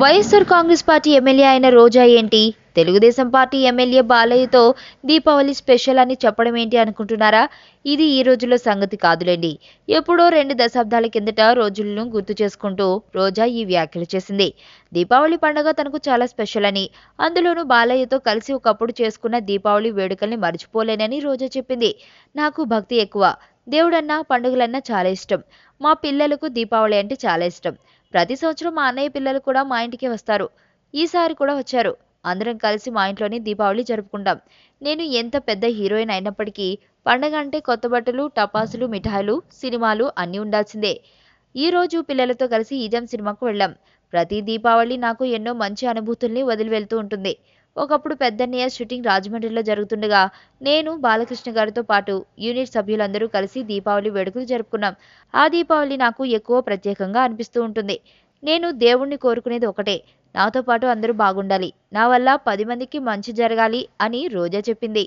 YSR Congress party MLA అయిన రోజా ఏంటి? Telugu Desam party MLA బాలయ్యతో దీపావళి స్పెషల్ అని చెప్పడం ఏంటి అనుకుంటున్నారా? ఇది ఈ రోజుల్లో సంగతి కాదులేండి. ఎప్పుడో రెండు దశాబ్దాల కిందట రోజులను గుర్తు చేసుకుంటూ రోజా ఈ వ్యాఖ్యలు చేసింది. దీపావళి పండుగ తనకు చాలా స్పెషల్ అని. అందులోనూ బాలయ్యతో కలిసి ఒకప్పుడు చేసుకున్న దీపావళి వేడుకల్ని మర్చిపోలేనని రోజా చెప్పింది. నాకు భక్తి ఎక్కువ. దేవుడన్నా పండుగలన్నా చాలా ఇష్టం. మా పిల్లలకు దీపావళి అంటే చాలా ఇష్టం. ప్రతి సంవత్సరం మా అన్నయ్య పిల్లలు కూడా మా ఇంటికి వస్తారు. ఈసారి కూడా వచ్చారు. అందరం కలిసి మా ఇంట్లోనే దీపావళి జరుపుకుంటాం. నేను ఎంత పెద్ద హీరోయిన్ అయినప్పటికీ పండగ అంటే కొత్త బట్టలు టపాసులు మిఠాయిలు సినిమాలు అన్నీ ఉండాల్సిందే. ఈ రోజు పిల్లలతో కలిసి ఈజం సినిమాకు వెళ్ళాం. ప్రతి దీపావళి నాకు ఎన్నో మంచి అనుభూతుల్ని వదిలి వెళ్తూ ఉంటుంది. ఒకప్పుడు పెద్దన్నయ్య షూటింగ్ రాజమండ్రిలో జరుగుతుండగా నేను బాలకృష్ణ గారితో పాటు యూనిట్ సభ్యులందరూ కలిసి దీపావళి వేడుకలు జరుపుకున్నాం. ఆ దీపావళి నాకు ఎక్కువ ప్రత్యేకంగా అనిపిస్తూ ఉంటుంది. నేను దేవుణ్ణి కోరుకునేది ఒకటే. నాతో పాటు అందరూ బాగుండాలి. నా వల్ల పది మందికి మంచి జరగాలి అని రోజా చెప్పింది.